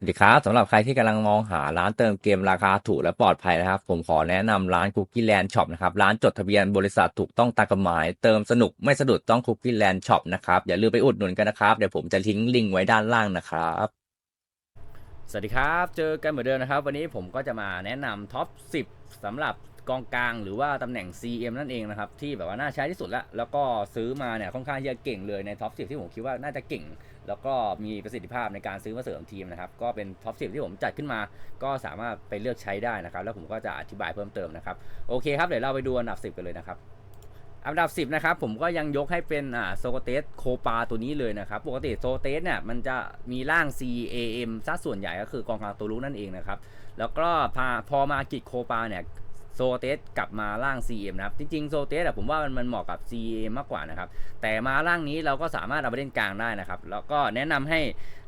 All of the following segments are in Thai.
สวัสดีครับสำหรับใครที่กำลังมองหาร้านเติมเกมราคาถูกและปลอดภัยนะครับ ผมขอแนะนำร้าน Cookie Land Shop นะครับ ร้านจดทะเบียนบริษัทถูกต้องตามกฎหมาย เติมสนุกไม่สะดุดต้อง Cookie Land Shop นะครับ อย่าลืมไปอุดหนุนกันนะครับ เดี๋ยวผมจะทิ้งลิงก์ไว้ด้านล่างนะครับ สวัสดีครับ เจอกันเหมือนเดิมนะครับ วันนี้ผมก็จะมาแนะนำท็อป 10สำหรับกองกลางหรือว่าตำแหน่ง CM นั่นเองนะครับที่แบบว่าน่าใช้ที่สุดแล้วแล้วก็ซื้อมาเนี่ยค่อนข้างจะเก่งเลยในท็อป10ที่ผมคิดว่าน่าจะเก่ง แล้วก็มีประสิทธิภาพในการซื้อมาเสริมทีมนะครับ ก็เป็นท็อป10ที่ผมจัดขึ้นมา ก็สามารถไปเลือกใช้ได้นะครับ แล้วผมก็จะอธิบายเพิ่มเติมนะครับ โอเคครับ เดี๋ยวเราไปดูอันดับ 10 กันเลยนะครับ อันดับ 10 นะครับ ผมก็ยังยกให้เป็นอ่าโซเตสโคปาตัวนี้เลยนะครับ ปกติโซเตสเนี่ยมันจะมีร่าง CAM ซะส่วนใหญ่ก็คือกองกลางตัวรู้นั่นเองนะครับ แล้วก็พาพอมากิจโคปาเนี่ย โซเตสกลับมาร่าง CM นะครับ จริงๆโซเตสอะผมว่ามันมันเหมาะกับ CM มากกว่านะครับ แต่มาร่างนี้เราก็สามารถเอาไปเล่นกลางได้นะครับ แล้วก็แนะนำให้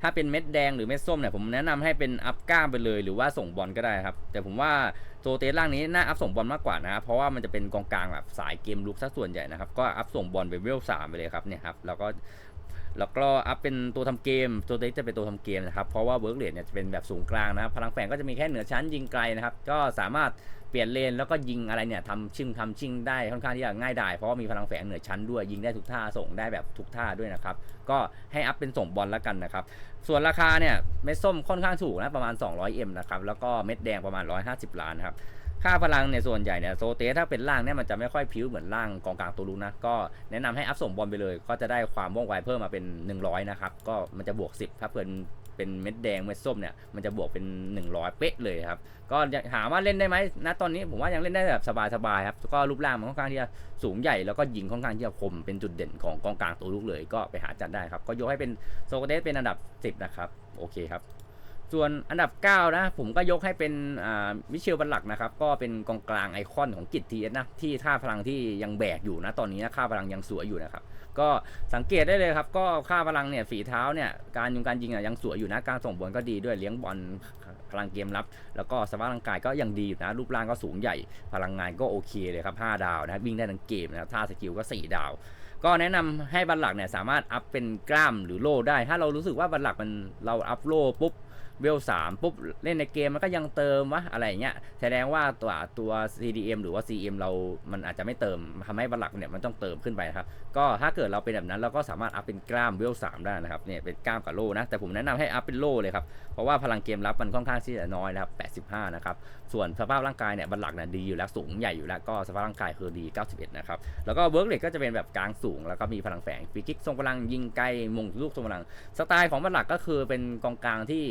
ถ้าเป็นเม็ดแดงหรือเม็ดส้มเนี่ยผมแนะนำให้เป็นอัพก้ามไปเลย หรือว่าส่งบอลก็ได้ครับ แต่ผมว่าโซเตสร่างนี้น่าอัพส่งบอลมากกว่านะครับเพราะว่ามันจะเป็นกองกลางแบบสายเกมลุกซะส่วนใหญ่นะครับก็อัพส่งบอลไปเวลสามไปเลยครับเนี่ยครับแล้วก็ แล้วก็อัพเป็นตัวทำเกม ตัวเล็กจะเป็นตัวทำเกมนะครับ เพราะว่าเวิร์กเรทเนี่ยจะเป็นแบบสูงกลางนะครับ พลังแฝงก็จะมีแค่เหนือชั้นยิงไกลนะครับ ก็สามารถเปลี่ยนเลนแล้วก็ยิงอะไรเนี่ยทำชิงทำชิงได้ค่อนข้างที่จะง่ายดายเพราะว่ามีพลังแฝงเหนือชั้นด้วยยิงได้ทุกท่าส่งได้แบบทุกท่าด้วยนะครับ ก็ให้อัพเป็นส่งบอลแล้วกันนะครับ ส่วนราคาเนี่ยเม็ดส้มค่อนข้างถูกนะประมาณ 200M นะครับแล้วก็เม็ดแดงประมาณ 150 ล้านนะครับ ค่าพลังเนี่ยส่วนใหญ่เนี่ยโซเตสถ้าเป็นล่างเนี่ยมันจะไม่ค่อยพิ้วเหมือนล่างกองกลางตัวรู้นะก็แนะนำให้อัพส่งบอลไปเลย ก็จะได้ความว่องไวเพิ่มมาเป็น 100 นะครับ ก็มันจะบวก 10 ถ้าเกินเป็นเม็ดแดงเม็ดส้มเนี่ยมันจะบวกเป็น 100 เป๊ะเลยครับ ก็ถามว่าเล่นได้ไหมณตอนนี้ผมว่ายังเล่นได้แบบสบายๆครับก็รูปร่างมันค่อนข้างที่จะสูงใหญ่แล้วก็ยิงค่อนข้างที่จะคมเป็นจุดเด่นของกองกลางตัวลูกเลย ก็ไปหาจัดได้ครับก็ยกให้เป็นโซเตสเป็นอันดับ 10 นะครับโอเคครับ ส่วนอันดับ 9 นะ ผมก็ยกให้เป็นมิเชลบัลลักนะครับ ก็เป็นกองกลางไอคอนของกิจทีเอสนะ ที่ท่าพลังที่ยังแบกอยู่นะ ตอนนี้นะค่าพลังยังสวยอยู่นะครับ ก็สังเกตได้เลยครับ ก็ค่าพลังเนี่ยฝีเท้าเนี่ย การยุงการยิงยังสวยอยู่นะ การส่งบอลก็ดีด้วยเลี้ยงบอลพลังเกมรับ แล้วก็สภาพร่างกายก็ยังดีนะ รูปร่างก็สูงใหญ่ พลังงานก็โอเคเลยครับ 5 ดาวนะวิ่งได้ทั้งเกมนะท่าสกิลก็ 4 ดาว ก็แนะนำให้บัลลักเนี่ยสามารถอัพเป็นกล้ามหรือโล่ได้ ถ้าเรารู้สึกว่าบัลลักมันเราอัพโล่ปุ๊บ เวลสามปุ๊บเล่นในเกมมันก็ยังเติมวะอะไรอย่างเงี้ยแสดงว่าตัวตัว CDM หรือว่า CM เรามันอาจจะไม่เติมทำให้บัลลักเนี่ยมันต้องเติมขึ้นไปนะครับก็ถ้าเกิดเราเป็นแบบนั้นเราก็สามารถอัพเป็นกล้ามเวลสามได้นะครับเนี่ยเป็นกล้ามกับโล่นะแต่ผมแนะนำให้อัพเป็นโล่เลยครับเพราะว่าพลังเกมรับมันค่อนข้างที่จะน้อยนะครับ85นะครับ ส่วนสภาพร่างกายเนี่ยบัลลักเนี่ยดีอยู่แล้วสูงใหญ่อยู่แล้วก็สภาพร่างกายคือดี 91 นะครับ แล้วก็เวิร์กเรทก็จะเป็นแบบกลางสูง แล้วก็มีพลังแฝงฟีกิกทรงพลังยิงไกลมงลูกทรงพลัง สไตล์ของบัลลักก็คือเป็นกองกลางที่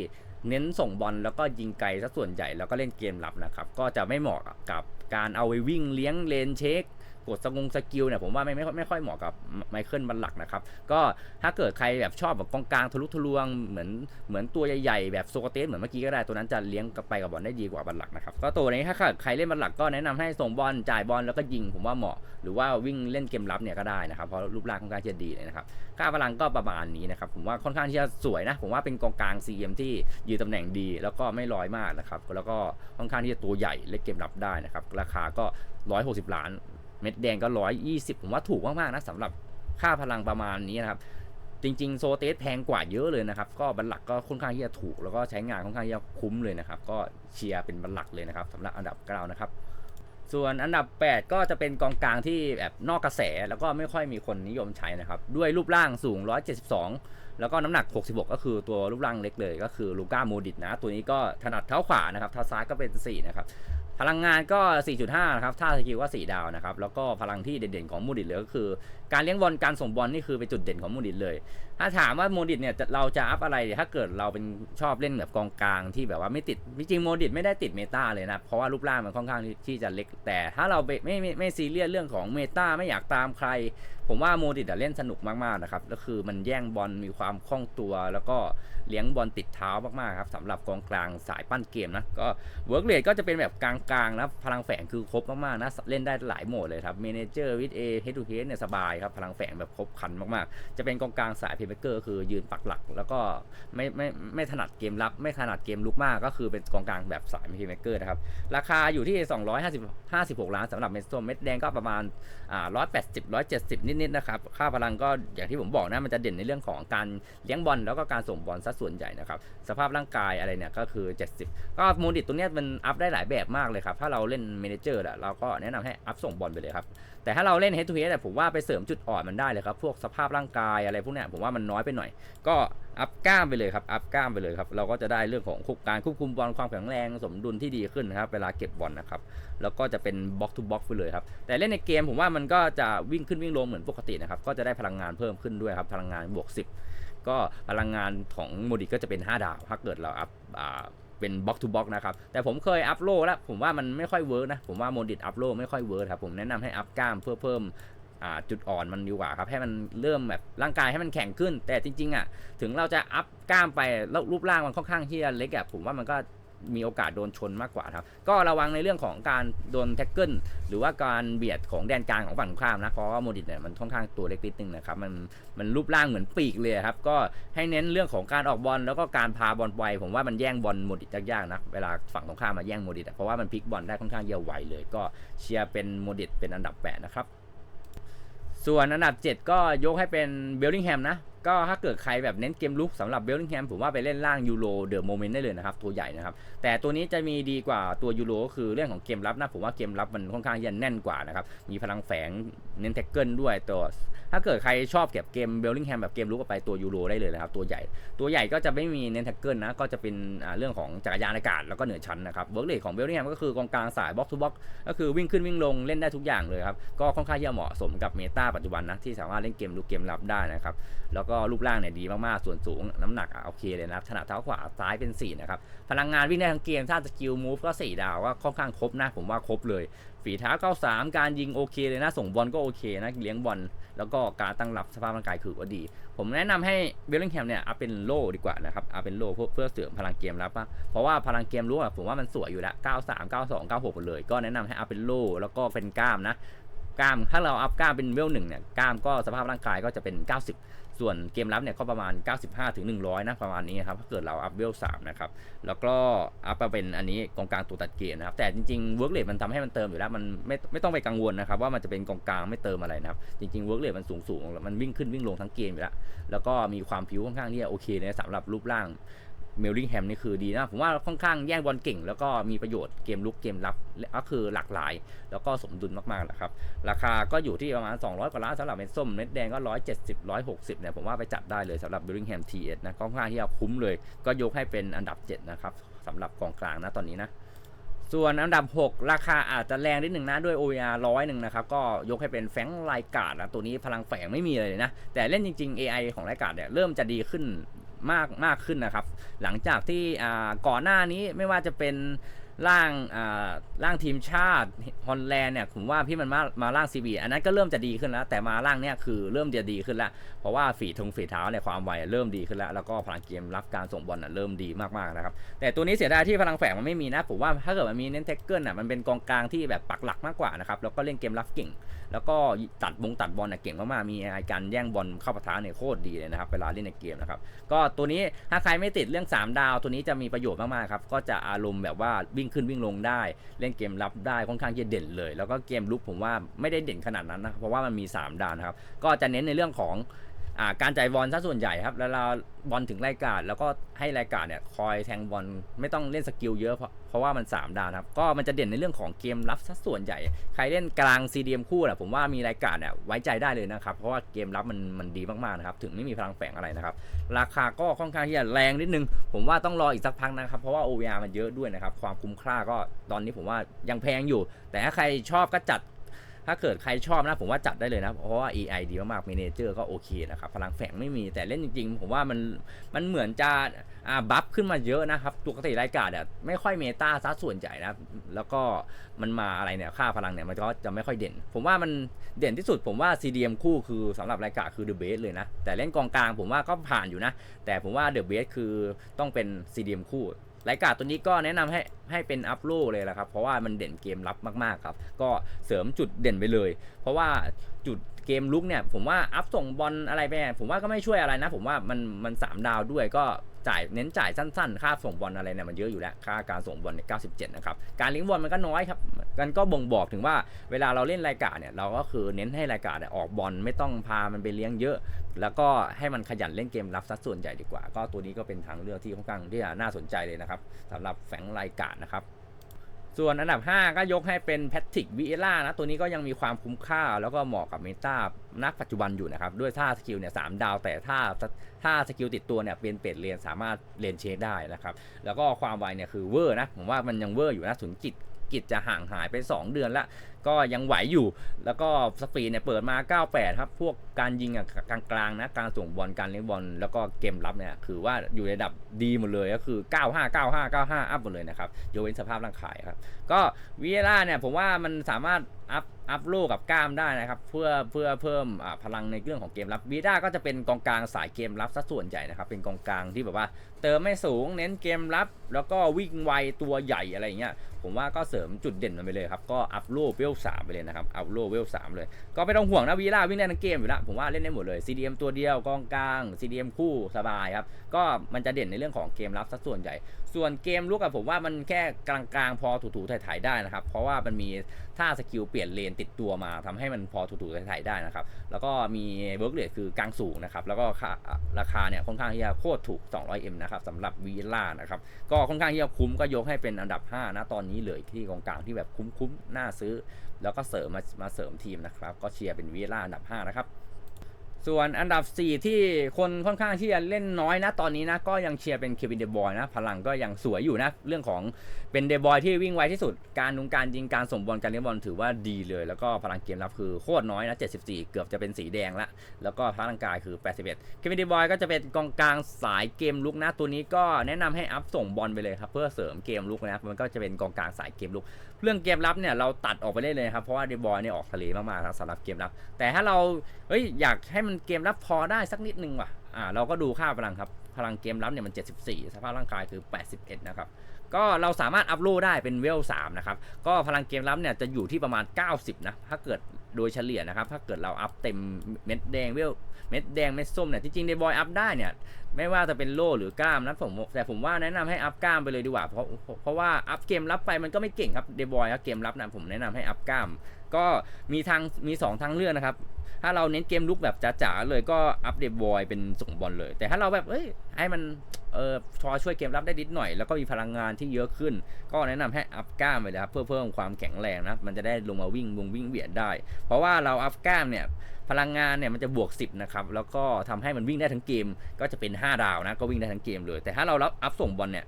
เน้นส่งบอลแล้วก็ยิงไกลซะส่วนใหญ่แล้วก็เล่นเกมรับนะครับก็จะไม่เหมาะกับการเอาไปวิ่งเลี้ยงเลนเช็ค กดสกงสกิลเนี่ยผมว่าไม่ไม่ค่อยไม่ค่อยเหมาะกับไมเคิลบัลลักนะครับ ก็ถ้าเกิดใครแบบชอบแบบกองกลางทะลุทะลวงเหมือนเหมือนตัวใหญ่ๆ แบบโซกเตสเหมือนเมื่อกี้ก็ได้ตัวนั้นจะเลี้ยงกับไปกับบอลได้ดีกว่าบัลลักนะครับก็ตัวนี้ถ้าใครเล่นบัลลักก็แนะนำให้ส่งบอลจ่ายบอลแล้วก็ยิงผมว่าเหมาะ หรือว่าวิ่งเล่นเกมรับเนี่ยก็ได้นะครับเพราะรูปร่างค่อนข้างจะดีเลยนะครับค่าพลังก็ประมาณนี้นะครับผมว่าค่อนข้างที่จะสวยนะผมว่าเป็นกองกลาง CM ที่ยืนตำแหน่งดี แล้วก็ไม่ลอยมากนะครับแล้วก็ค่อนข้างที่จะตัวใหญ่เล่นเกมรับได้นะครับราคาก็ 160 ล้าน เม็ดแดงก็ 120 ผมว่าถูกมากๆนะสำหรับค่าพลังประมาณนี้นะครับ จริง ๆ โซเตสแพงกว่าเยอะเลยนะครับ ก็บัลลักก็ค่อนข้างที่จะถูก แล้วก็ใช้งานค่อนข้างที่จะคุ้มเลยนะครับ ก็เชียร์เป็นบัลลักเลยนะครับสำหรับอันดับเก้านะครับส่วนอันดับ 8 ก็จะเป็นกองกลางที่แบบนอกกระแส แล้วก็ไม่ค่อยมีคนนิยมใช้นะครับ ด้วยรูปร่างสูง 172 แล้วก็น้ำหนัก 66 ก็คือตัวรูปร่างเล็กเลย ก็คือลูก้าโมดิตนะ ตัวนี้ก็ถนัดเท้าขวานะครับเท้าซ้ายก็เป็น 4 นะครับ พลังงานก็ 4.5 นะครับ ท่าสกิลก็ 4 ดาวนะครับ แล้วก็พลังที่เด่นๆของมูดิตเลยก็คือ การเลี้ยงบอล การส่งบอลนี่คือเป็นจุดเด่นของมูดิตเลย ถ้าถามว่าโมดิตเนี่ยเราจะอัพอะไร ถ้าเกิดเราเป็นชอบเล่นแบบกองกลางที่แบบว่าไม่ติด จริงๆโมดิตไม่ได้ติดเมตาเลยนะ เพราะว่ารูปร่างมันค่อนข้างที่จะเล็ก แต่ถ้าเราไม่ไม่ไม่ซีเรียสเรื่องของเมตาไม่อยากตามใคร ผมว่าโมดิตเล่นสนุกมากๆนะครับก็คือมันแย่งบอลมีความคล่องตัว แล้วก็เลี้ยงบอลติดเท้ามากๆครับสำหรับกองกลางสายปั้นเกมนะก็เวิร์กเรทก็จะเป็นแบบกลางๆนะพลังแฝงคือครบมากๆนะเล่นได้หลายโหมดเลยครับเมนเจอร์วิดเอเฮดทูเฮดเนี่ยสบายครับพลังแฝงแบบครบคันมากๆ จะเป็นกองกลางสายเพย์เมเกอร์คือยืนปักหลัก แล้วก็ไม่ไม่ไม่ถนัดเกมรับ ไม่ถนัดเกมลุกมากก็คือเป็นกองกลางแบบสายพีเมเกอร์นะครับราคาอยู่ที่ 250 56 ล้านสำหรับเมส้มเม็ดแดงก็ประมาณอ่า180 170นิดๆนะครับ ค่าพลังก็อย่างที่ผมบอกนะ มันจะเด่นในเรื่องของการเลี้ยงบอลแล้วก็การส่งบอลซะส่วนใหญ่นะครับ สภาพร่างกายอะไรเนี่ยก็คือ 70 ก็โมดิตตัวเนี้ยมันอัพได้หลายแบบมากเลยครับ ถ้าเราเล่นเมเนเจอร์อะเราก็แนะนำให้อัพส่งบอลไปเลยครับแต่ถ้าเราเล่น head to head ผมว่าไปเสริมจุดอ่อนมันได้เลยครับ พวกสภาพร่างกายอะไรพวกเนี้ยผมว่ามันน้อยไปหน่อย ก็อัพกล้ามไปเลยครับ อัพกล้ามไปเลยครับ เราก็จะได้เรื่องของคุกการควบคุมบอลความแข็งแรงสมดุลที่ดีขึ้นนะครับ เวลาเก็บบอลนะครับ แล้วก็จะเป็นบล็อกทูบล็อกไปเลยครับ แต่เล่นในเกมผมว่ามันก็จะวิ่งขึ้นวิ่งลงเหมือนปกตินะครับ ก็จะได้พลังงานเพิ่มขึ้นด้วยครับ พลังงานบวก 10 ก็พลังงานของโมดิก็จะเป็น 5 ดาว ถ้าเกิดเราอัพ เป็นบล็อกทูบล็อกนะครับ แต่ผมเคยอัพโลแล้ว ผมว่ามันไม่ค่อยเวิร์กนะ ผมว่าโมดิตอัพโลไม่ค่อยเวิร์กครับ ผมแนะนำให้อัพกล้ามเพื่อเพิ่มจุดอ่อนมันดีกว่าครับ ให้มันเริ่มแบบร่างกายให้มันแข็งขึ้น แต่จริงๆอะถึงเราจะอัพกล้ามไปแล้วรูปร่างมันค่อนข้างที่จะเล็กอะผมว่ามันก็ มีโอกาสโดนชนมากกว่าครับ ก็ระวังในเรื่องของการโดนแท็กเกิลหรือว่าการเบียดของแดนกลางของฝั่งตรงข้ามนะเพราะว่าโมดิตเนี่ยมันค่อนข้างตัวเล็กนิดนึงนะครับมันมันรูปร่างเหมือนปีกเลยครับก็ให้เน้นเรื่องของการออกบอลแล้วก็การพาบอลไวผมว่ามันแย่งบอลโมดิตยากๆนะเวลาฝั่งตรงข้ามมาแย่งโมดิตเพราะว่ามันพลิกบอลได้ค่อนข้างเยอะไวเลย ก็เชียร์เป็นโมดิตเป็นอันดับแปดนะครับส่วนอันดับ 7 ก็ยกให้เป็นเบลลิงแฮมนะ ก็ถ้าเกิดใครแบบเน้นเกมลุกสำหรับเบลลิงแฮมผมว่าไปเล่นล่างยูโรเดอะโมเมนต์ได้เลยนะครับ ตัวใหญ่นะครับ แต่ตัวนี้จะมีดีกว่าตัวยูโรก็คือเรื่องของเกมรับนะผมว่าเกมรับมันค่อนข้างยันแน่นกว่านะครับ มีพลังแฝงเน้นแท็กเกิลด้วยตัว ถ้าเกิดใครชอบเก็บเกมเบลลิงแฮมแบบเกมลุกไปตัวยูโรได้เลยนะครับตัวใหญ่ตัวใหญ่ก็จะไม่มีเน้นแท็กเกิลนะก็จะเป็นเรื่องของจักรยานอากาศแล้วก็เหนือชั้นนะครับเวิร์กเลทของเบลลิงแฮมก็คือกองกลางสายบล็อกทูบล็อกก็คือวิ่งขึ้นวิ่งลงเล่นได้ทุกอย่างเลยครับก็ค่อนข้างที่จะเหมาะสมกับเมตาปัจจุบันนะที่สามารถเล่นเกมลุกเกมรับได้นะครับแล้วก็รูปร่างเนี่ยดีมากๆส่วนสูงน้ำหนักโอเคเลยนะครับถนัดเท้าขวาซ้ายเป็น4นะครับพลังงานวิ่งได้ทั้งเกมถ้าสกิลมูฟก็4ดาวก็ค่อนข้างครบนะผมว่าครบเลย ฝีเท้า93การยิงโอเคเลยนะ ส่งบอลก็โอเคนะเลี้ยงบอลแล้วก็การตั้งรับสภาพร่างกายคือว่าดี ผมแนะนำให้เบลลิงแฮมเนี่ยเอาเป็นโล่ดีกว่านะครับเอาเป็นโล่เพื่อเพื่อเสริมพลังเกมรับเพราะว่าพลังเกมรู้อะผมว่ามันสวยอยู่แล้ว93 92 96หมดเลย ก็แนะนำให้เอาเป็นโล่แล้วก็เป็นกล้ามนะกล้ามถ้าเราอัพกล้ามเป็นเวลหนึ่งเนี่ยกล้ามก็สภาพร่างกายก็จะเป็น 90 ส่วนเกมรับเนี่ยก็ประมาณ 95ถึง100นะประมาณนี้ครับถ้าเกิดเราอัพเวล3นะครับแล้วก็อัพมาเป็นอันนี้กองกลางตัวตัดเกมนะครับแต่จริงๆเวิร์กเลทมันทำให้มันเติมอยู่แล้วมันไม่ไม่ต้องไปกังวลนะครับว่ามันจะเป็นกองกลางไม่เติมอะไรนะครับจริงๆเวิร์กเลทมันสูงสูงๆมันวิ่งขึ้นวิ่งลงทั้งเกมอยู่แล้วแล้วก็มีความผิวค่อนข้างที่จะโอเคนะสำหรับรูปร่าง เมลลิงแฮมนี่คือดีนะ ผมว่าค่อนข้างแย่งบอลเก่ง แล้วก็มีประโยชน์เกมลุกเกมรับก็คือหลากหลาย แล้วก็สมดุลมากๆนะครับ ราคาก็อยู่ที่ประมาณ 200 กว่าล้านสำหรับเม็ดส้มเม็ดแดงก็ 170 160เนี่ยผมว่าไปจัดได้เลยสำหรับ Birmingham TS นะค่อนข้างที่จะคุ้มเลย ก็ยกให้เป็นอันดับ 7 นะครับสำหรับกองกลางนะตอนนี้นะส่วนอันดับ 6 ราคาอาจจะแรงนิดหนึ่งนะด้วย OER ร้อยหนึ่งนะครับ ก็ยกให้เป็นแฟงไลกาดนะตัวนี้พลังแฝงไม่มีเลยนะ แต่เล่นจริง ๆ AI ของไลกาดเนี่ยเริ่มจะดีขึ้น มากมากขึ้นนะครับ หลังจากที่ก่อนหน้านี้ไม่ว่าจะเป็นร่างร่างทีมชาติฮอลแลนด์เนี่ยผมว่าพี่มันมามาร่าง CB อันนั้นก็เริ่มจะดีขึ้นแล้ว แต่มาร่างเนี่ยคือเริ่มจะดีขึ้นแล้วเพราะว่าฝีทงฝีเท้าเนี่ยความไวเริ่มดีขึ้นแล้ว แล้วก็พลังเกมรับการส่งบอลน่ะเริ่มดีมากๆนะครับแต่ตัวนี้เสียดายที่พลังแฝงมันไม่มีนะผมว่าถ้าเกิดมันมีเน้นเทคเกิลน่ะมันเป็นกองกลางที่แบบปักหลักมากกว่านะครับแล้วก็เล่นเกมรับเก่ง แล้วก็ตัดบงตัดบอลน่ะเก่งมากๆ มีไอการแย่งบอลเข้าปะทะเนี่ยโคตรดีเลยนะครับ เวลาเล่นในเกมนะครับ ก็ตัวนี้ถ้าใครไม่ติดเรื่อง 3 ดาว ตัวนี้จะมีประโยชน์มากๆครับ ก็จะอารมณ์แบบว่าวิ่งขึ้นวิ่งลงได้ เล่นเกมรับได้ค่อนข้างจะเด่นเลย แล้วก็เกมลุกผมว่าไม่ได้เด่นขนาดนั้นนะ เพราะว่ามันมี 3 ดาวนะครับ ก็จะเน้นในเรื่องของ อ่าการจ่ายบอลซะส่วนใหญ่ครับ แล้วเราบอลถึงรายการ แล้วก็ให้รายการเนี่ยคอยแทงบอลไม่ต้องเล่นสกิลเยอะเพราะเพราะว่ามัน 3 ดาวนะครับ ก็มันจะเด่นในเรื่องของเกมรับซะส่วนใหญ่ ใครเล่นกลาง CDM คู่นะผมว่ามีรายการเนี่ยไว้ใจได้เลยนะครับ เพราะว่าเกมรับมันมันดีมากๆนะครับ ถึงไม่มีพลังแฝงอะไรนะครับ ราคาก็ค่อนข้างที่จะแรงนิดนึง ผมว่าต้องรออีกสักพักนะครับ เพราะว่า OVR มันเยอะด้วยนะครับ ความคุ้มค่าก็ตอนนี้ผมว่ายังแพงอยู่ แต่ถ้าใครชอบก็จัด ถ้าเกิดใครชอบนะผมว่าจัดได้เลยนะ เพราะว่า AI ดีมากๆ m ม n เจอร์ก็โอเคนะครับ พลังแฝงไม่มีแต่เล่นจริงๆ ผมว่ามันมันเหมือนจะอ่าบัฟขึ้นมาเยอะนะครับปกติรายการเนี่ยไม่ค่อยเมตาซะส่วนใหญ่นะ แล้วก็มันมาอะไรเนี่ยค่าพลังเนี่ยมันก็จะไม่ค่อยเด่น ผมว่ามันเด่นที่สุดผมว่า CDM คู่คือสำหรับรายการคือ The b a s เลยนะ แต่เล่นกองกลางผมว่าก็ผ่านอยู่นะ แต่ผมว่า The b a s คือต้องเป็น CDM คู่ รายการตัวนี้ก็แนะนำให้ให้เป็นอัพโลเลยละครับ เพราะว่ามันเด่นเกมรับมากๆครับ ก็เสริมจุดเด่นไปเลย เพราะว่าจุด เกมลุกเนี่ยผมว่าอัพส่งบอลอะไรไปผมว่าก็ไม่ช่วยอะไรนะ ผมว่ามันมันสามดาวด้วยก็จ่ายเน้นจ่ายสั้นๆ ค่าส่งบอลอะไรเนี่ยมันเยอะอยู่แล้ว ค่าการส่งบอลเนี่ย97นะครับ การลี้ยงบอลมันก็น้อยครับ มันก็บ่งบอกถึงว่าเวลาเราเล่นรายการเนี่ยเราก็คือเน้นให้รายการเนี่ยออกบอลไม่ต้องพามันไปเลี้ยงเยอะ แล้วก็ให้มันขยันเล่นเกมรับซะส่วนใหญ่ดีกว่า ก็ตัวนี้ก็เป็นทางเลือกที่ค่อนข้างที่จะน่าสนใจเลยนะครับสำหรับแฝงรายการนะครับ ส่วนอันดับ 5 ก็ยกให้เป็นแพทริกวิเอล่านะ ตัวนี้ก็ยังมีความคุ้มค่า แล้วก็เหมาะกับเมตานักปัจจุบันอยู่นะครับ ด้วยท่าสกิลเนี่ยสามดาว แต่ถ้าถ้าสกิลติดตัวเนี่ยเป็นเป็ดเรียนสามารถเรียนเชคได้นะครับ แล้วก็ความไวเนี่ยคือเวอร์นะ ผมว่ามันยังเวอร์อยู่นะถึงกิจ กิจจะห่างหายไป 2 เดือนละก็ยังไหวอยู่ แล้วก็สปีดเนี่ยเปิดมา 98 ครับ พวกการยิงอะกลางๆนะ การส่งบอล การเลี้ยงบอล แล้วก็เกมรับเนี่ย คือว่าอยู่ในระดับดีหมดเลย ก็คือ 95 95 95 อัพหมดเลยนะครับยกเว้นสภาพร่างกายครับ ก็วิเอล่าเนี่ยผมว่ามันสามารถอัพอัพโลกับกล้ามได้นะครับ เพื่อเพื่อเพิ่มพลังในเรื่องของเกมรับวีด้าก็จะเป็นกองกลางสายเกมรับซะส่วนใหญ่นะครับ เป็นกองกลางที่แบบว่า เติมไม่สูงเน้นเกมรับ แล้วก็วิ่งไวตัวใหญ่อะไรเงี้ยผมว่าก็เสริมจุดเด่นมันไปเลยครับก็อัพโลเวลสามไปเลยนะครับอัพโลเวลสามเลย ก็ไม่ต้องห่วงนะวีล่าวิ่งได้ทั้งเกมอยู่แล้วผมว่าเล่นได้หมดเลย CDM ตัวเดียวกองกลาง CDM คู่สบายครับก็มันจะเด่นในเรื่องของเกมรับซะส่วนใหญ่ ส่วนเกมลุกอะผมว่ามันแค่กลางๆพอถูๆถ่ายๆได้นะครับเพราะว่ามันมีท่าสกิลเปลี่ยนเลนติดตัวมาทำให้มันพอถูๆถ่ายๆได้นะครับแล้วก็มีเวิร์กเรทคือกลางสูงนะครับแล้วก็ค่าราคาเนี่ยค่อนข้างที่จะโคตรถูก 200M นะครับสำหรับวีล่านะครับก็ค่อนข้างที่จะคุ้มก็ยกให้เป็นอันดับ 5 นะตอนนี้เลยที่กองกลางที่แบบคุ้มๆน่าซื้อ แล้วก็เสริมมามาเสริมทีมนะครับก็เชียร์เป็นวีล่าอันดับ5นะครับ ส่วนอันดับ 4 ที่คนค่อนข้างที่จะเล่นน้อยนะตอนนี้นะ ก็ยังเชียร์เป็นเควินเดบอยนะ พลังก็ยังสวยอยู่นะ เรื่องของเป็นเดบอยที่วิ่งไวที่สุด การนุงการยิงการส่งบอลการเลี้ยงบอลถือว่าดีเลย แล้วก็พลังเกมรับคือโคตรน้อยนะ 74 เกือบจะเป็นสีแดงละ แล้วก็พลังกายคือ 81เควินเดบอยก็จะเป็นกองกลางสายเกมลุกนะ ตัวนี้ก็แนะนำให้อัพส่งบอลไปเลยครับเพื่อเสริมเกมลุกนะมันก็จะเป็นกองกลางสายเกมลุก เรื่องเกมรับเนี่ยเราตัดออกไปได้เลยครับเพราะว่าเดบอยเนี่ยออกทะเลมากๆครับสำหรับเกมรับ แต่ถ้าเราเฮ้ยอยากให้มันเกมรับพอได้สักนิดนึงว่ะอ่าเราก็ดูค่าพลังครับพลังเกมรับเนี่ยมัน 74 สภาพร่างกายคือ 81 นะครับ ก็เราสามารถอัพโหลได้เป็นเวล 3 นะครับ ก็พลังเกมรับเนี่ยจะอยู่ที่ประมาณ 90 นะ ถ้าเกิดโดยเฉลี่ยนะครับ ถ้าเกิดเราอัพเต็มเม็ดแดงเวล เม็ดแดงเม็ดส้มเนี่ย จริงเดบอยอัพได้เนี่ย ไม่ว่าจะเป็นโลหรือกล้ามนะผมแต่ผมว่าแนะนำให้อัพกล้ามไปเลยดีกว่า เพราะเพราะว่าอัพเกมรับไปมันก็ไม่เก่งครับเดบอยครับเกมรับนะผมแนะนำให้อัพกล้าม ก็มีทางมีสองทางเลือกนะครับ ถ้าเราเน้นเกมลุกแบบจ๋าๆเลยก็อัพเดบอยเป็นส่งบอลเลย แต่ถ้าเราแบบเอ้ยให้มันเออพอช่วยเกมรับได้นิดหน่อย แล้วก็มีพลังงานที่เยอะขึ้น ก็แนะนำให้อัพกล้ามไปเลยครับเพื่อเพิ่มความแข็งแรงนะมันจะได้ลงมาวิ่งวงวิ่งเบียดได้ เพราะว่าเราอัพกล้ามเนี่ยพลังงานเนี่ยมันจะบวก 10 นะครับ แล้วก็ทำให้มันวิ่งได้ทั้งเกม ก็จะเป็น 5 ดาวนะ ก็วิ่งได้ทั้งเกมเลย แต่ถ้าเรารับอัพส่งบอลเนี่ย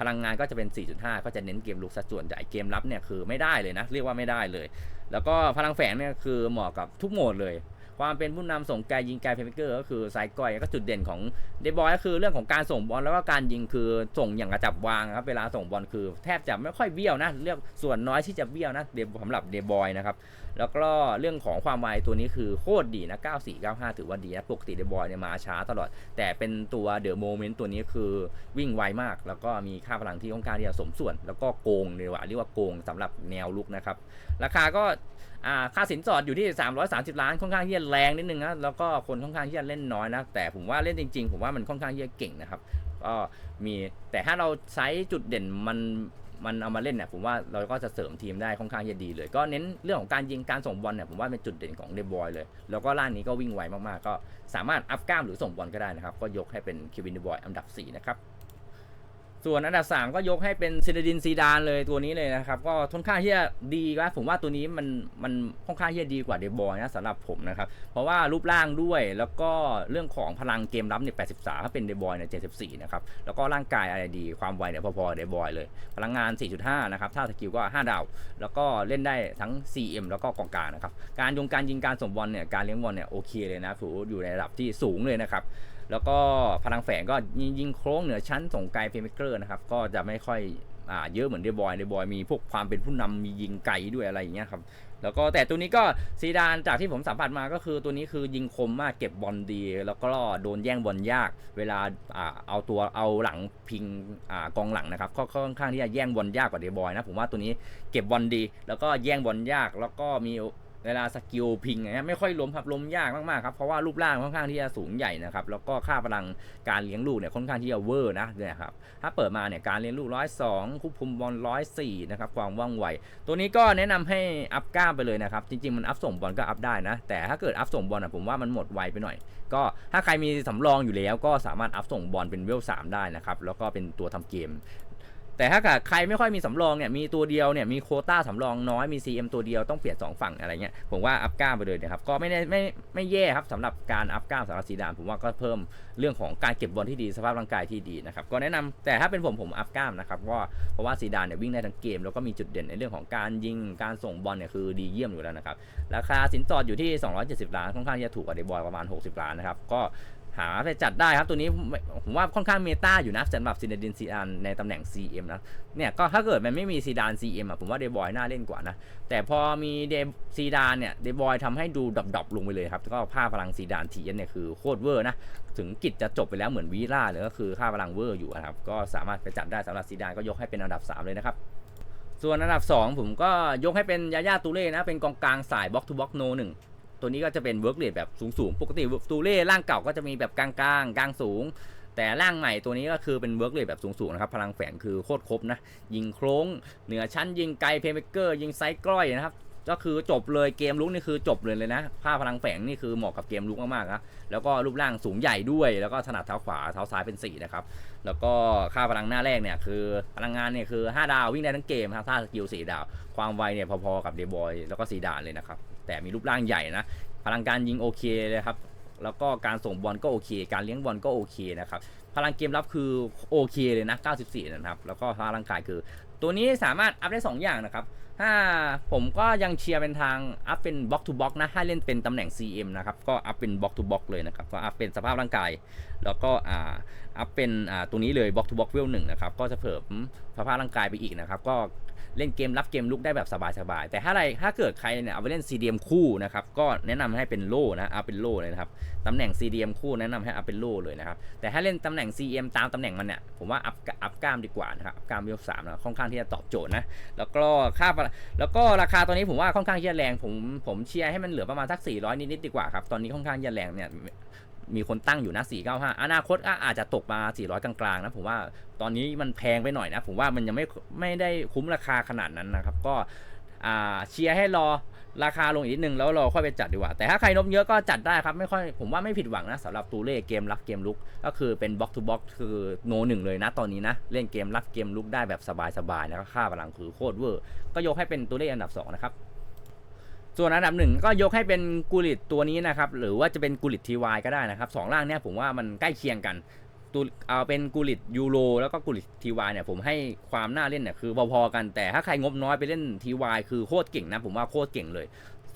พลังงานก็จะเป็น 4.5 ก็จะเน้นเกมลุกสัดส่วนใหญ่เกมรับเนี่ยคือไม่ได้เลยนะ เรียกว่าไม่ได้เลย แล้วก็พลังแฝงเนี่ยคือเหมาะกับทุกโหมดเลย ความเป็นผู้นำส่งไกลยิงไกลเพย์เมเกอร์ก็คือสายก้อยก็จุดเด่นของเดบอยก็คือเรื่องของการส่งบอลแล้วก็การยิงคือส่งอย่างกระจับวางครับเวลาส่งบอลคือแทบจะไม่ค่อยเบี้ยวนะเรียกส่วนน้อยที่จะเบี้ยวนะเดบสำหรับเดบอยนะครับแล้วก็เรื่องของความไวตัวนี้คือโคตรดีนะ 94 95 ถือว่าดีนะปกติเดบอยเนี่ยมาช้าตลอด แต่เป็นตัวเดอะโมเมนต์ตัวนี้คือวิ่งไวมาก แล้วก็มีค่าพลังที่ค่อนข้างที่จะสมส่วน แล้วก็โกงเลยว่าเรียกว่าโกงสำหรับแนวลุกนะครับ ราคาก็ ค่าสินสอดอยู่ที่ 330 ล้านค่อนข้างที่จะแรงนิดนึงนะแล้วก็คนค่อนข้างที่จะเล่นน้อยนะแต่ผมว่าเล่นจริง ๆ ผมว่ามันค่อนข้างที่จะเก่งนะครับก็มีแต่ถ้าเราใช้จุดเด่นมันมันเอามาเล่นเนี่ยผมว่าเราก็จะเสริมทีมได้ค่อนข้างจะดีเลย ก็เน้นเรื่องของการยิงการส่งบอลเนี่ยผมว่าเป็นจุดเด่นของเดบอยเลย แล้วก็ล่างนี้ก็วิ่งไวมากๆ ก็สามารถอัพกล้ามหรือส่งบอลก็ได้นะครับ ก็ยกให้เป็นเควินเดบอยอันดับ4นะครับ ส่วนอันดับ 3 ก็ยกให้เป็นซินดินซีดานเลยตัวนี้เลยนะครับ ก็ค่อนข้างที่จะดีนะผมว่าตัวนี้มันมันค่อนข้างที่จะดีกว่าเดบอยนะสำหรับผมนะครับ เพราะว่ารูปร่างด้วยแล้วก็เรื่องของพลังเกมรับเนี่ย83ถ้าเป็นเดบอยเนี่ย74นะครับแล้วก็ร่างกายอะไรดีความไวเนี่ยพอๆเดบอยเลย พลังงาน 4.5 นะครับถ้าสกิลก็ 5 ดาว แล้วก็เล่นได้ทั้ง CM แล้วก็กองกลางนะครับการยงการยิงการส่งบอลเนี่ยการเลี้ยงบอลเนี่ยโอเคเลยนะถืออยู่ในระดับที่สูงเลยนะครับ แล้วก็พลังแฝงก็ยิงยงโค้งเหนือชั้นส่งไกลเพย์เกอร์นะครับ ก็จะไม่ค่อยอ่าเยอะเหมือนเดบอยเดบอยมีพวกความเป็นผู้นำมียิงไกลด้วยอะไรอย่างเงี้ยครับแล้วก็แต่ตัวนี้ก็ซีดานจากที่ผมสัมผัสมาก็คือตัวนี้คือยิงคมมากเก็บบอลดี แล้วก็โดนแย่งบอลยาก เวลาอ่าเอาตัวเอาหลังพิงอ่ากองหลังนะครับก็ค่อนข้างที่จะแย่งบอลยากกว่าเดบอยนะผมว่าตัวนี้เก็บบอลดี แล้วก็แย่งบอลยากแล้วก็มี เวลาสกิลพิงนะไม่ค่อยล้มครับล้มยากมากๆครับเพราะว่ารูปร่างค่อนข้างที่จะสูงใหญ่นะครับแล้วก็ค่าพลังการเลี้ยงลูกเนี่ยค่อนข้างที่จะเวอร์นะเนี่ยครับถ้าเปิดมาเนี่ยการเลี้ยงลูกร้อยสองควบคุมบอลร้อยสี่นะครับความว่องไวตัวนี้ก็แนะนำให้อัพกล้ามไปเลยนะครับจริงๆมันอัพส่งบอลก็อัพได้นะแต่ถ้าเกิดอัพส่งบอลอะผมว่ามันหมดไวไปหน่อย ก็ถ้าใครมีสำรองอยู่แล้วก็สามารถอัพส่งบอลเป็นเวลสามได้นะครับแล้วก็เป็นตัวทำเกม แต่ถ้าเกิดใครไม่ค่อยมีสำรองเนี่ยมีตัวเดียวเนี่ยมีโคต้าสำรองน้อยมี CM ตัวเดียวต้องเปลี่ยน2ฝั่งอะไรเงี้ยผมว่าอัพกล้ามไปเลยนะครับก็ไม่ได้ไม่ไม่แย่ครับสำหรับการอัพกล้ามสำหรับซีดานผมว่าก็เพิ่มเรื่องของการเก็บบอลที่ดีสภาพร่างกายที่ดีนะครับก็แนะนำแต่ถ้าเป็นผมผมอัพกล้ามนะครับเพราะว่าเพราะว่าซีดานเนี่ยวิ่งได้ทั้งเกม แล้วก็มีจุดเด่นในเรื่องของการยิงการส่งบอลเนี่ยคือดีเยี่ยมอยู่แล้วนะครับราคาสินสอดอยู่ที่ 270 ล้านค่อนข้างจะถูกกว่าเดบอยประมาณ 60 ล้านนะครับก็ หาไปจัดได้ครับตัวนี้ผมว่าค่อนข้างเมตาอยู่นะสำหรับซินเดดินซีดานในตำแหน่ง CM นะเนี่ยก็ถ้าเกิดมันไม่มีซีดาน CM อะผมว่าเดบอยน่าเล่นกว่านะแต่พอมีเดซีดานเนี่ยเดบอยทำให้ดูดรอปๆลงไปเลยครับก็ค่าพลังซีดานทีเนี่ยคือโคตรเวอร์นะถึงกิจจะจบไปแล้วเหมือนวีล่าเลยก็คือค่าพลังเวอร์อยู่นะครับก็สามารถไปจัดได้สำหรับซีดานก็ยกให้เป็นอันดับ 3 เลยนะครับส่วนอันดับ 2 ผมก็ยกให้เป็นยาย่าตูเล่นะเป็นกองกลางสายบล็อกทูบล็อกโนหนึ่ง ตัวนี้ก็จะเป็นเวิร์กเรทแบบสูงๆ ปกติตูเล่ร่างเก่าก็จะมีแบบกลางๆ กลางสูง แต่ร่างใหม่ตัวนี้ก็คือเป็นเวิร์กเรทแบบสูงๆ นะครับ พลังแฝงคือโคตรครบนะ ยิงโคร้ง เหนือชั้นยิงไกลเพย์เมเกอร์ยิงไซส์กล้อยนะครับ ก็คือจบเลยเกมลุกนี่คือจบเลยเลยนะผ้าพลังแฝงนี่คือเหมาะกับเกมลุกมากๆนะแล้วก็รูปร่างสูงใหญ่ด้วย แล้วก็ถนัดเท้าขวาเท้าซ้ายเป็น4นะครับ แล้วก็ค่าพลังหน้าแรกเนี่ยคือพลังงานเนี่ยคือ 5 ดาววิ่งได้ทั้งเกมครับถ้าสกิล4ดาว ความไวเนี่ยพอๆกับเดบอยแล้วก็ซีดานเลยนะครับ แต่มีรูปร่างใหญ่นะพลังการยิงโอเคเลยครับแล้วก็การส่งบอลก็โอเค การเลี้ยงบอลก็โอเคนะครับพลังเกมรับคือโอเคเลยนะ 94 นะครับ แล้วก็พลังกายคือ ตัวนี้สามารถอัพได้ 2 อย่างนะครับ ถ้าผมก็ยังเชียร์เป็นทางอัพเป็นบล็อกทูบล็อกนะ ให้เล่นเป็นตำแหน่ง CM นะครับ ก็อัพเป็นบล็อกทูบล็อกเลยนะครับ ก็อัพเป็นสภาพร่างกาย แล้วก็อ่าอัพเป็นอ่าตัวนี้เลยบล็อกทูบล็อกเวลหนึ่งนะครับ ก็จะเพิ่มสภาพร่างกายไปอีกนะครับ ก็ เล่นเกมรับเกมลุกได้แบบสบายๆแต่ถ้าอะไรถ้าเกิดใครเนี่ยเอาไปเล่น CDM คู่นะครับก็แนะนำให้เป็นโล่นะเอาเป็นโล่เลยนะครับตำแหน่ง CDM คู่แนะนำให้เอัพเป็นโล่เลยนะครับแต่ถ้าเล่นตำแหน่ง CM ตามตำแหน่งมันเนี่ยผมว่าอัพอัพกล้ามดีกว่านะครับอัพกล้ามเวลสามนะค่อนข้างที่จะตอบโจทย์นะแล้วก็ค่าแล้วก็ราคาตอนนี้ผมว่าค่อนข้างที่จะแรงผมผมเชียร์ให้มันเหลือประมาณสัก400นิดๆดีกว่าครับตอนนี้ค่อนข้างที่จะแรงเนี่ย มีคนตั้งอยู่นะ 495 อนาคตก็อาจจะตกมา 400 กลางๆนะผมว่าตอนนี้มันแพงไปหน่อยนะ ผมว่ามันยังไม่ไม่ได้คุ้มราคาขนาดนั้นนะครับ ก็เชียร์ให้รอราคาลงอีกนิดนึงแล้วเราค่อยไปจัดดีกว่า แต่ถ้าใครงบเยอะก็จัดได้ครับไม่ค่อยผมว่าไม่ผิดหวังนะสำหรับตูเล่เกมรับเกมลุก ก็คือเป็นบล็อกทูบล็อกคือโนหนึ่งเลยนะตอนนี้นะ เล่นเกมรับเกมลุกได้แบบสบายๆแล้วก็ค่าพลังคือโคตรเวอร์ ก็ยกให้เป็นตูเล่อันดับสองนะครับ ส่วนอันดับหนึ่งก็ยกให้เป็นกูริตตัวนี้นะครับ หรือว่าจะเป็นกูริตทีวก็ได้นะครับสองร่างเนี่ยผมว่ามันใกล้เคียงกันตัวเอาเป็นกูริตยูโรแล้วก็กูริตทีวเนี่ยผมให้ความน่าเล่นเนี่ยคือพอๆกันแต่ถ้าใครงบน้อยไปเล่นทีวคือโคตรเก่งนะผมว่าโคตรเก่งเลย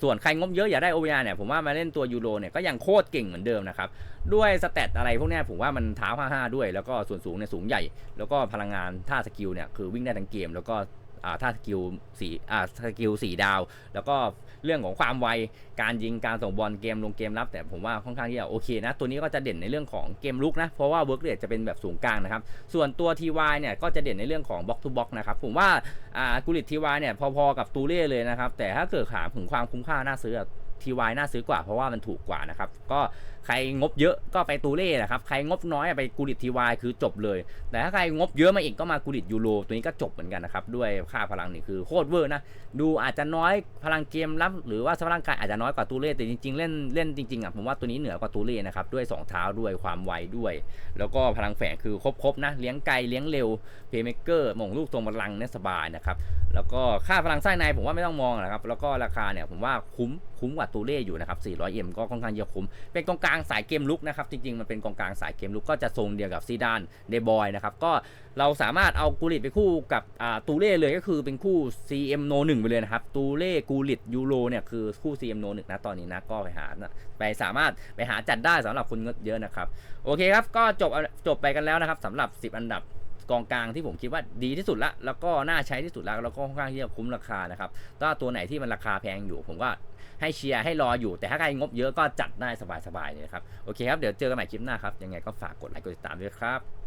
ส่วนใครงบเยอะอยากได้โอเวียเนี่ยผมว่ามาเล่นตัวยูโรเนี่ยก็ยังโคตรเก่งเหมือนเดิมนะครับ ด้วยสเตตอะไรพวกนี้ผมว่ามันเท้า55ด้วย แล้วก็ส่วนสูงเนี่ยสูงใหญ่ แล้วก็พลังงานท่าสกิลเนี่ยคือวิ่งได้ทั้งเกมแล้วก็ อ่าท่าสกิลสี่อ่าสกิลสี่ดาว แล้วก็เรื่องของความไวการยิงการส่งบอลเกมลงเกมรับ แต่ผมว่าค่อนข้างที่จะโอเคนะ ตัวนี้ก็จะเด่นในเรื่องของเกมลุกนะ เพราะว่าเวิร์กเรทจะเป็นแบบสูงกลางนะครับ ส่วนตัว TY เนี่ยก็จะเด่นในเรื่องของบล็อกทูบล็อกนะครับ ผมว่าอ่ากุลิต TY เนี่ยพอๆกับตูเล่เลยนะครับ แต่ถ้าเกิดถามถึงความคุ้มค่าน่าซื้อ TY น่าซื้อกว่า เพราะว่ามันถูกกว่านะครับ ก็ใครงบเยอะก็ไปตูเล่นะครับ ใครงบน้อยไปกูริต TY คือจบเลย แต่ถ้าใครงบเยอะมาอีกก็มากูริตยูโรตัวนี้ก็จบเหมือนกันนะครับ ด้วยค่าพลังนี่คือโคตรเวอร์นะ ดูอาจจะน้อยพลังเกมรับหรือว่าสภาพร่างกายอาจจะน้อยกว่าตูเล่แต่จริง ๆ เล่นเล่นจริงๆอะผมว่าตัวนี้เหนือกว่าตูเล่นะครับด้วยสองเท้าด้วยความไวด้วย แล้วก็พลังแฝงคือครบๆนะเลี้ยงไกลเลี้ยงเร็วเพย์เมเกอร์มงลูกทรงพลังเนี่ยสบายนะครับแล้วก็ค่าพลังไส้ในผมว่าไม่ต้องมองนะครับ แล้วก็ราคาเนี่ยผมว่าคุ้มคุ้มกว่าตูเล่อยู่นะครับ 400M ก็ค่อนข้างเยอะคุ้ม เป็นกองกลางสายเกมลุกนะครับ จริงๆ มันเป็นกองกลางสายเกมลุกก็จะทรงเดียวกับซีดานเดบอยนะครับ ก็เราสามารถเอากูริตไปคู่กับตูเล่เลยก็คือเป็นคู่ CM No 1ไปเลยนะครับ ตูเล่กูริตยูโรเนี่ยคือคู่ CM No 1นะตอนนี้นะก็ไปหาไปสามารถไปหาจัดได้สำหรับคนเงินเยอะนะครับ โอเคครับ ก็จบจบไปกันแล้วนะครับสำหรับ 10 อันดับ กองกลางที่ผมคิดว่าดีที่สุดละ แล้วก็น่าใช้ที่สุดแล้วแล้วก็ค่อนข้างที่จะคุ้มราคานะครับถ้าตัวไหนที่มันราคาแพงอยู่ ผมก็ให้เชียร์ให้รออยู่ แต่ถ้าใครงบเยอะก็จัดได้สบายๆเลยครับ โอเคครับ เดี๋ยวเจอกันใหม่คลิปหน้าครับ ยังไงก็ฝากกดไลค์กดติดตามด้วยครับ